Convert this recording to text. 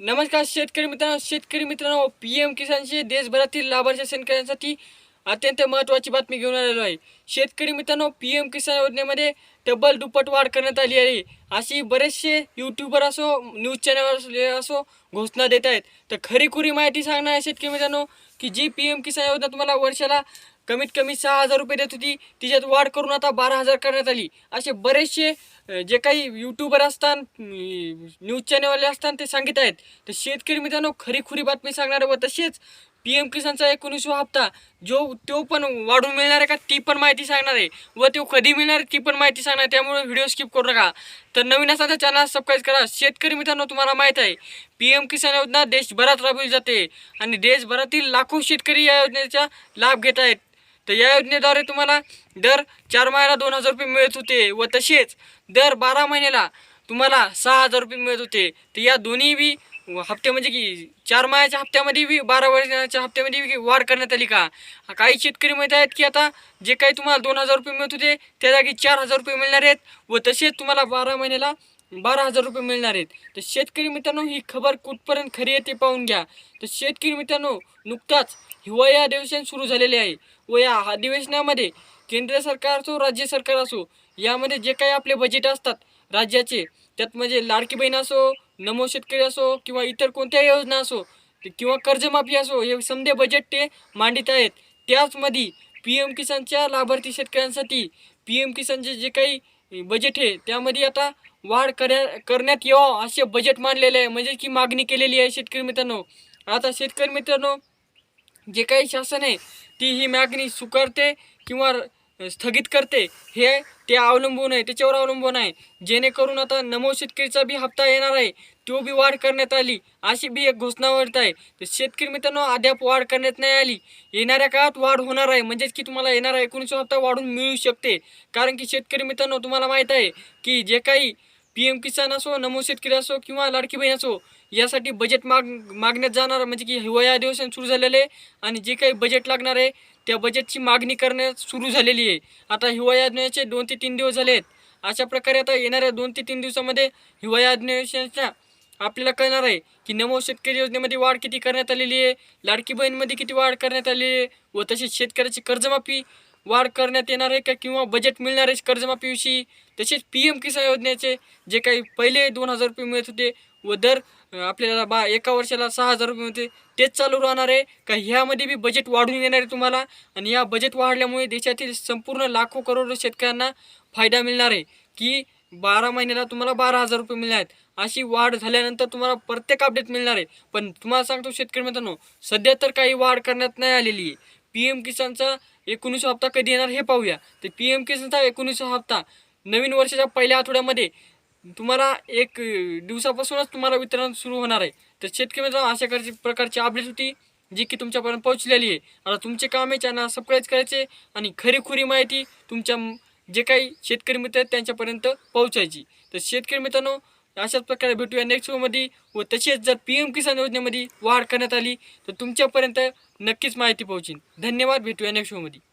नमस्कार शेतकरी मित्रांनो शेतकरी मित्रांनो पी एम किसानचे देशभरातील लाभार्थी शेतकऱ्यांसाठी अत्यंत महत्त्वाची बातमी घेऊन आलेलो आहे. शेतकरी मित्रांनो पी एम किसान योजनेमध्ये डबल दुप्पट वाढ करण्यात आली आहे. अशी बरेचसे यूट्यूबर असो न्यूज चॅनल असो घोषणा देत आहेत. तर खरीखुरी माहिती सांगणार आहे शेतकरी मित्रांनो की जी पी एम किसान योजना तुम्हाला वर्षाला कमीत कमी सहा हजार रुपये देत होती तिच्यात वाढ करून आता बारा हजार करण्यात आली. असे बरेचसे जे काही यूट्यूबर असतात न्यूज चॅनलवाले असतात ते सांगित आहेत. तर शेतकरी मित्रांनो खरीखुरी बातमी सांगणार व तसेच पी एम किसानचा एकोणीसवा हप्ता जो तो पण वाढून मिळणार आहे का ती पण माहिती सांगणार आहे. व तो कधी मिळणार आहे ती पण माहिती सांगणार आहे. त्यामुळे व्हिडिओ स्किप करू नका. तर नवीन असा तर चॅनल सबस्क्राईब करा. शेतकरी मित्रांनो तुम्हाला माहीत आहे पी एम किसान योजना देशभरात राबवली जाते. आणि देशभरातील लाखो शेतकरी या योजनेचा लाभ घेत आहेत. तर या योजनेद्वारे तुम्हाला दर चार महिन्याला दोन हजार रुपये मिळत होते. व तसेच दर बारा महिन्याला तुम्हाला सहा हजार रुपये मिळत होते. तर या दोन्ही बी हप्ते म्हणजे की चार महिन्याच्या हप्त्यामध्ये बी बारा वर्षाच्या हप्त्यामध्ये बी वाढ करण्यात आली का? काही शेतकरी माहीत आहेत की आता जे काही तुम्हाला दोन हजार रुपये मिळत होते त्या जागी चार हजार रुपये मिळणार आहेत व तसेच तुम्हाला बारा महिन्याला बारा हजार रुपये मिळणार आहेत. तर शेतकरी मित्रांनो ही खबर कुठपर्यंत खरी आहे ते पाहून घ्या. तर शेतकरी मित्रांनो नुकताच हिवाळी अधिवेशन सुरू झालेले आहे व या अधिवेशनामध्ये केंद्र सरकार असो राज्य सरकार असो यामध्ये जे काही आपले बजेट असतात राज्याचे त्यात म्हणजे लाडकी बहीण असो नमो शेतकरी असो किंवा इतर कोणत्याही योजना असो किंवा कर्जमाफी असो हे समदे बजेट ते मांडित आहेत. त्याचमध्ये पी एम किसानच्या लाभार्थी शेतकऱ्यांसाठी पी एम किसानचे जे काही बजेट आहे त्यामध्ये आता वाढ करण्या करण्यात यावं असे बजेट मांडलेले आहे. म्हणजे की मागणी केलेली आहे शेतकरी मित्रांनो. आता शेतकरी मित्रांनो जे काही शासन आहे ती ही मागणी स्वीकारते किंवा स्थगित करते. हे ते अवलंबून आहे त्याच्यावर अवलंबून आहे. जेणेकरून आता नमो शेतकरीचा बी हप्ता येणार आहे. तो बी वाढ करण्यात आली. अशी बी एक घोषणा वाढत आहे. तर शेतकरी मित्रांनो अद्याप वाढ करण्यात नाही आली. येणाऱ्या काळात वाढ होणार आहे. म्हणजेच की तुम्हाला येणारा एकोणीसवा हप्ता वाढून मिळू शकते. कारण की शेतकरी मित्रांनो तुम्हाला माहीत आहे की जे काही पी एम किसान असो नमो शेतकरी असो किंवा लाडकी बहीण असो यासाठी बजेट माग मागण्यात जाणार म्हणजे की हिवाळी अधिवेशन सुरू झालेले आहे. आणि जे काही बजेट लागणार आहे त्या बजेटची मागणी करण्यास सुरू झालेली आहे. आता हिवाळी अधिवेशनाचे दोन ते तीन दिवस झाले आहेत अशा प्रकारे आता येणाऱ्या दोन ते तीन दिवसामध्ये हिवाळी अधिवेशनाच्या आपल्याला कळणार आहे की नमो शेतकरी योजनेमध्ये वाढ किती करण्यात आलेली आहे लाडकी बहीणमध्ये किती वाढ करण्यात आलेली आहे व तसेच शेतकऱ्याची कर्जमाफी वाढ करण्यात येणार आहे का किंवा बजेट मिळणार आहे? कर्जमाफीविषयी तसेच पी एम किसान योजनेचे जे काही पहिले दोन हजार रुपये मिळत होते व दर आपल्याला बा एका वर्षाला सहा हजार रुपये मिळते तेच चालू राहणार आहे का ह्यामध्ये बी बजेट वाढून येणार आहे तुम्हाला? आणि या बजेट वाढल्यामुळे देशातील संपूर्ण लाखो करोड शेतकऱ्यांना फायदा मिळणार आहे की बारा महिन्याला तुम्हाला बारा हजार रुपये मिळणार आहेत. अशी वाढ झाल्यानंतर तुम्हाला प्रत्येक अपडेट मिळणार आहे. पण तुम्हाला सांगतो शेतकरी मित्रांनो सध्या तर काही वाढ करण्यात नाही आलेली आहे. पी एम किसानचा एकोणीसशे हप्ता कधी येणार हे पाहूया. तर पी एम किसानचा एकोणीसशे हप्ता. नवीन वर्षाच्या पहिल्या आठवड्यामध्ये तुम्हाला एक दिवसापासूनच तुम्हाला वितरण सुरू होणार आहे. तर शेतकरी मित्रांनो अशा प्रकारची प्रकारची अपडेट होती जी की तुमच्यापर्यंत पोहोचलेली आहे. आता तुमचे काम आहे चॅनल सबस्क्राईब करायचे आणि खरीखुरी माहिती तुमच्या जे काही शेतकरी मित्र आहेत त्यांच्यापर्यंत पोहोचायची. तर शेतकरी मित्रांनो अशाच प्रकारे भेटूया नेक्स्ट शोमध्ये व तसेच जर पी एम किसान योजनेमध्ये वाढ करण्यात आली तर तुमच्यापर्यंत नक्कीच माहिती पोहोचेन धन्यवाद भेटूया नेक्स्ट शोमध्ये